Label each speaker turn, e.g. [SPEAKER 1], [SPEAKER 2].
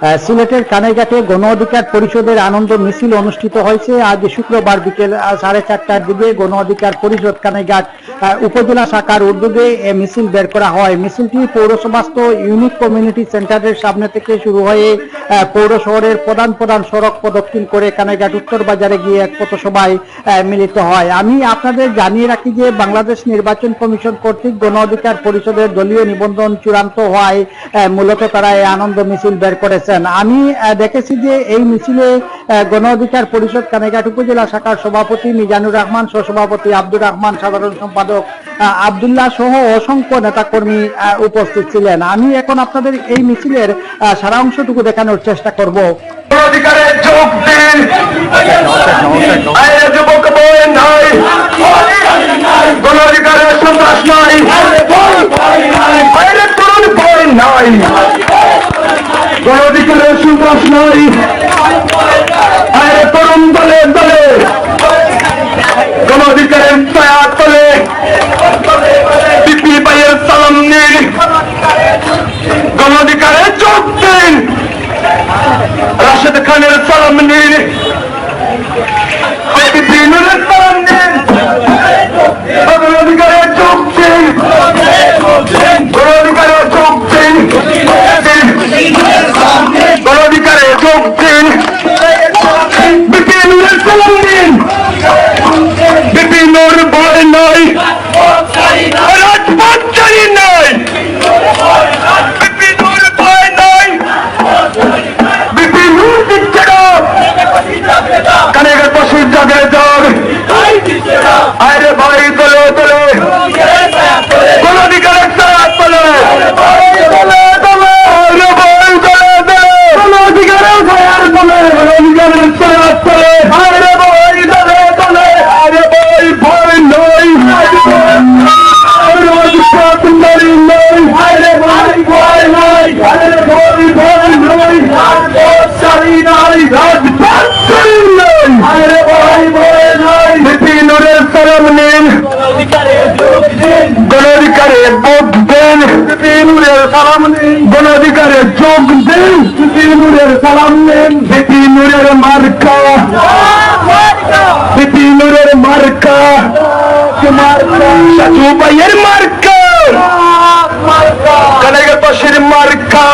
[SPEAKER 1] সিলেটের কানাইঘাটে গণ অধিকার পরিষদের আনন্দ মিছিল অনুষ্ঠিত হয়েছে। আজ শুক্রবার বিকেল সাড়ে চারটার দিকে গণ অধিকার পরিষদ কানাইঘাট উপজেলা শাখার উদ্যোগে মিছিল বের করা হয়। মিছিলটি পৌরসভাস্থ ইউনিক কমিউনিটি সেন্টারের সামনে থেকে শুরু হয়ে পৌর শহরের প্রধান প্রধান সড়ক প্রদক্ষিণ করে কানাইঘাট উত্তর বাজারে গিয়ে এক পথসভায় মিলিত হয়। আমি আপনাদের জানিয়ে রাখি যে বাংলাদেশ নির্বাচন কমিশন কর্তৃক গণ অধিকার পরিষদের দলীয় নিবন্ধন চূড়ান্ত হওয়ায় মূলত তারা এই আনন্দ মিছিল বের করেছেন আমি দেখেছি যে এই মিছিলে গণ অধিকার পরিষদ কানেঘাট উপজেলা শাখার সভাপতি মিজানুর রহমান, সহসভাপতি আব্দুর রহমান, সাধারণ সম্পাদক আবদুল্লাহ সহ অসংখ্য নেতাকর্মী উপস্থিত ছিলেন। আমি এখন আপনাদের এই মিছিলের সারা অংশটুকু দেখানোর চেষ্টা করব।
[SPEAKER 2] অধিকারে যোগ দিন। সন্ত্রাস নাই আইরে তরুণ দলে দলে। কোন অধিকারের ছায়া তলে। পিপি ভাইয়ের সালাম নিন কোন অধিকারের চোখ দিন। রাশেদ খানের সালাম নিন বিপিনুরের মার্কা বিপিনুরের মার্কা সাচু ভাইয়ের মার্কা কানাইয়ের পাশের মার্কা